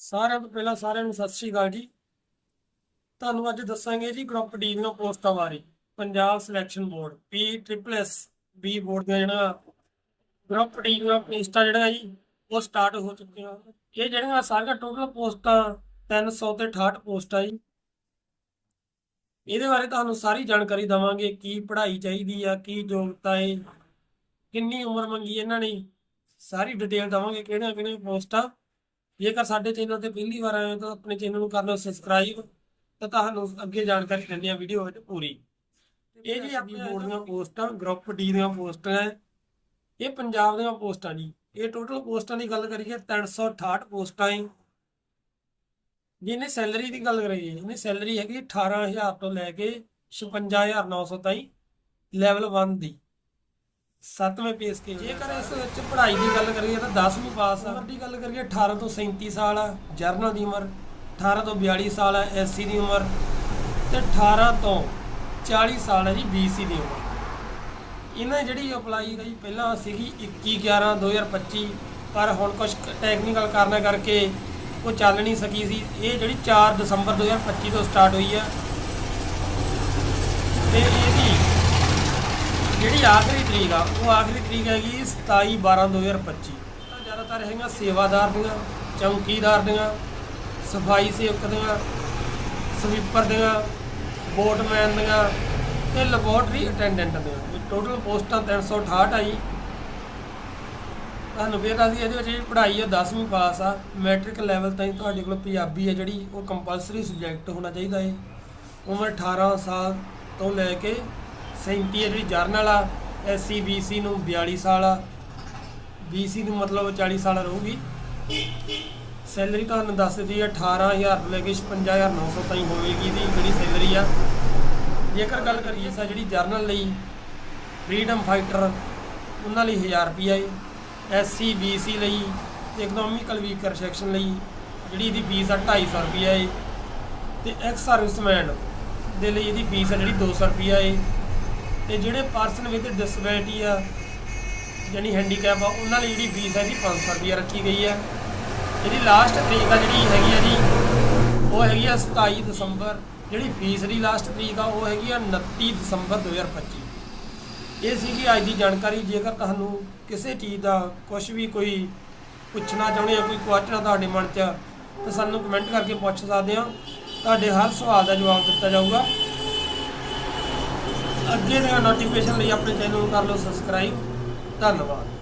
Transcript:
ਸਾਰਿਆਂ ਤੋਂ ਪਹਿਲਾਂ ਸਾਰਿਆਂ ਨੂੰ ਸਤਿ ਸ਼੍ਰੀ ਅਕਾਲ ਜੀ। ਤੁਹਾਨੂੰ ਅੱਜ ਦੱਸਾਂਗੇ ਜੀ ਗਰੁੱਪ ਡੀ ਦੀਆਂ ਪੋਸਟਾਂ ਬਾਰੇ। Punjab selection board P triple S B board ਦੀਆਂ ਜਿਹੜਾ ਗਰੁੱਪ ਡੀ ਦੀਆਂ ਪੋਸਟਾਂ ਜਿਹੜਾ ਜੀ, ਉਹ ਸਟਾਰਟ ਹੋ ਚੁੱਕੀਆਂ। ਇਹ ਜਿਹੜੀਆਂ ਸਾਰੀਆਂ ਟੋਟਲ ਪੋਸਟਾਂ 300 ਤੇ 68 ਪੋਸਟਾਂ ਜੀ। ਇਹਦੇ ਬਾਰੇ ਤੁਹਾਨੂੰ ਸਾਰੀ ਜਾਣਕਾਰੀ ਦਵਾਂਗੇ, ਕੀ ਪੜ੍ਹਾਈ ਚਾਹੀਦੀ ਆ, ਕੀ ਯੋਗਤਾ ਹੈ ਕਿੰਨੀ ਉਮਰ ਮੰਗੀ ਇਹਨਾਂ ਨੇ। ਸਾਰੀ ਡਿਟੇਲ ਦਵਾਂਗੇ ਕਿਹੜੀਆਂ ਕਿਹੜੀਆਂ ਪੋਸਟਾਂ। ਜੇਕਰ ਸਾਡੇ ਚੈਨਲ ਤੇ ਪਹਿਲੀ ਵਾਰ ਆਏ ਹੋ ਤਾਂ ਆਪਣੇ ਚੈਨਲ ਨੂੰ ਕਰ ਲਓ ਸਬਸਕ੍ਰਾਈਬ ਤਾਂ ਤੁਹਾਨੂੰ ਅੱਗੇ ਜਾਣਕਾਰੀ ਦਿੰਦੇ ਆ ਵੀਡੀਓ ਵਿੱਚ ਪੂਰੀ। ਇਹ ਜੀ ਆਪਣੀ ਬੋਰਡ ਦੀਆਂ ਪੋਸਟਾਂ ਗਰੁੱਪ ਡੀ ਦੀਆਂ ਪੋਸਟਾਂ ਹੈ। ਇਹ ਪੰਜਾਬ ਦੀਆਂ ਪੋਸਟਾਂ ਜੀ। ਇਹ ਟੋਟਲ ਪੋਸਟਾਂ ਦੀ ਗੱਲ ਕਰੀਏ 368 ਪੋਸਟਾਂ ਹੈ। ਜਿਹਨੇ ਸੈਲਰੀ ਦੀ ਗੱਲ ਕਰੀਏ ਇਹਨੇ ਸੈਲਰੀ ਹੈਗੀ 18000 ਤੋਂ ਲੈ ਕੇ 56900 ਤਾਈਂ ਲੈਵਲ 1 ਦੀ। ਸੱਤਵੇਂ ਪੇ ਸਕੇਲ ਜੇਕਰ ਇਸ ਵਿੱਚ ਪੜ੍ਹਾਈ ਦੀ ਗੱਲ ਕਰੀਏ ਤਾਂ 10ਵੀਂ ਪਾਸ ਆ। ਦੀ ਗੱਲ ਕਰੀਏ 18 ਤੋਂ 37 ਸਾਲ ਆ ਜਰਨਲ ਦੀ ਉਮਰ 18 ਤੋਂ 42 ਸਾਲ ਆ ਐਸਸੀ ਦੀ ਉਮਰ ਤੇ 18 ਤੋਂ 40 ਸਾਲ ਹੈ ਜੀ ਬੀਸੀ ਦੀ ਉਮਰ। ਇਹਨਾਂ ਦੀ ਜਿਹੜੀ ਅਪਲਾਈ ਹੈ ਜੀ ਪਹਿਲਾਂ ਸੀਗੀ 21 11 2025 ਪਰ ਹੁਣ ਕੁਝ ਟੈਕਨੀਕਲ ਕਾਰਨਾਂ ਕਰਕੇ ਉਹ ਚੱਲ ਨਹੀਂ ਸਕੀ ਸੀ। ਇਹ ਜਿਹੜੀ 4 ਦਸੰਬਰ 2025 ਤੋਂ ਸਟਾਰਟ ਹੋਈ ਆ। ਤੇ ਜਿਹੜੀ ਆਖਰੀ ਤਰੀਕ ਆ, ਉਹ ਆਖਰੀ ਤਰੀਕ ਹੈਗੀ 27 12 2025 ਤਾਂ ਜ਼ਿਆਦਾਤਰ ਹੈਗੀਆਂ ਸੇਵਾਦਾਰ ਦੀਆਂ, ਚੌਕੀਦਾਰ ਦੀਆਂ, ਸਫ਼ਾਈ ਸੇਵਕ ਦੀਆਂ, ਸਵੀਪਰ ਦੀਆਂ, ਬੋਟਮੈਨ ਦੀਆਂ ਤੇ ਲੈਬੋਰਟਰੀ ਅਟੈਂਡੈਂਟ ਦੀਆਂ। ਟੋਟਲ ਪੋਸਟਾਂ 368 ਆਈ। ਤੁਹਾਨੂੰ ਫਿਰ ਅਸੀਂ ਇਹਦੇ ਵਿੱਚ ਜਿਹੜੀ ਪੜ੍ਹਾਈ ਆ 10ਵੀਂ ਪਾਸ ਆ, ਮੈਟ੍ਰਿਕ ਲੈਵਲ ਤਾਈਂ ਤੁਹਾਡੇ ਕੋਲ ਪੰਜਾਬੀ ਹੈ ਜਿਹੜੀ, ਉਹ ਕੰਪਲਸਰੀ ਸਬਜੈਕਟ ਹੋਣਾ ਚਾਹੀਦਾ ਹੈ ਉਮਰ 18 ਸਾਲ ਤੋਂ ਲੈ ਕੇ 37 ਹੈ ਜਿਹੜੀ ਜਰਨਲ ਆ, ਐਸਸੀ, ਬੀਸੀ ਨੂੰ 42 ਸਾਲ ਆ। ਬੀਸੀ ਨੂੰ ਮਤਲਬ 40 ਸਾਲ ਰਹੂਗੀ। ਸੈਲਰੀ ਤੁਹਾਨੂੰ ਦੱਸ ਦਿੱਤੀ ਹੈ 18000 ਤੋਂ ਲੈ ਕੇ 55900 ਤਾਈਂ ਹੋਵੇਗੀ ਦੀ ਜਿਹੜੀ ਸੈਲਰੀ ਆ। ਜੇਕਰ ਗੱਲ ਕਰੀਏ ਸਾ ਜਿਹੜੀ ਜਰਨਲ ਲਈ ਫਰੀडम ਫਾਈਟਰ, ਉਹਨਾਂ ਲਈ 1000 ਰੁਪਿਆ ਏ ਐਸਸੀ, ਬੀਸੀ ਲਈ ਇਕਨੋਮਿਕਲ ਵੀਕਰ ਸੈਕਸ਼ਨ ਲਈ, ਜਿਹੜੀ ਇਹਦੀ ਫੀਸ ਆ 250 ਰੁਪਿਆ ਏ ਤੇ ਐਕਸ ਸਰਵਿਸਮੈਨ ਦੇ ਲਈ ਇਹਦੀ ਫੀਸ ਆ ਜਿਹੜੀ 200 ਰੁਪਿਆ ਏ ਤੇ ਜਿਹੜੇ ਪਰਸਨ ਵਿਦ ਡਿਸੇਬਿਲਿਟੀ ਆ ਯਾਨੀ ਹੈਂਡੀਕੈਪ ਆ, ਉਹਨਾਂ ਲਈ ਜਿਹੜੀ ਫੀਸ ਹੈ ਜੀ 500 ਰੁਪਿਆ ਰੱਖੀ ਗਈ ਹੈ ਜਿਹੜੀ ਲਾਸਟ ਤਰੀਕ ਆ ਜਿਹੜੀ ਹੈਗੀ ਆ ਜੀ, ਉਹ ਹੈਗੀ ਆ 27 ਦਸੰਬਰ। ਜਿਹੜੀ ਫੀਸ ਦੀ ਲਾਸਟ ਤਰੀਕ ਆ, ਉਹ ਹੈਗੀ ਆ 29 ਦਸੰਬਰ 2025 ਇਹ ਸੀਗੀ ਅੱਜ ਦੀ ਜਾਣਕਾਰੀ। ਜੇਕਰ ਤੁਹਾਨੂੰ ਕਿਸੇ ਚੀਜ਼ ਦਾ ਕੁਝ ਵੀ ਕੋਈ ਪੁੱਛਣਾ ਚਾਹੁੰਦੇ ਆ, ਕੋਈ ਕੁਐਸਚਨ ਆ ਤੁਹਾਡੇ ਮਨ 'ਚ, ਤਾਂ ਸਾਨੂੰ ਕਮੈਂਟ ਕਰਕੇ ਪੁੱਛ ਸਕਦੇ ਆ। ਤੁਹਾਡੇ ਹਰ ਸਵਾਲ ਦਾ ਜਵਾਬ ਦਿੱਤਾ ਜਾਊਗਾ। ਅੱਗੇ ਦੀਆਂ ਨੋਟੀਫਿਕੇਸ਼ਨ ਲਈ ਆਪਣੇ ਚੈਨਲ ਨੂੰ ਕਰ ਲਓ ਸਬਸਕ੍ਰਾਈਬ ਧੰਨਵਾਦ।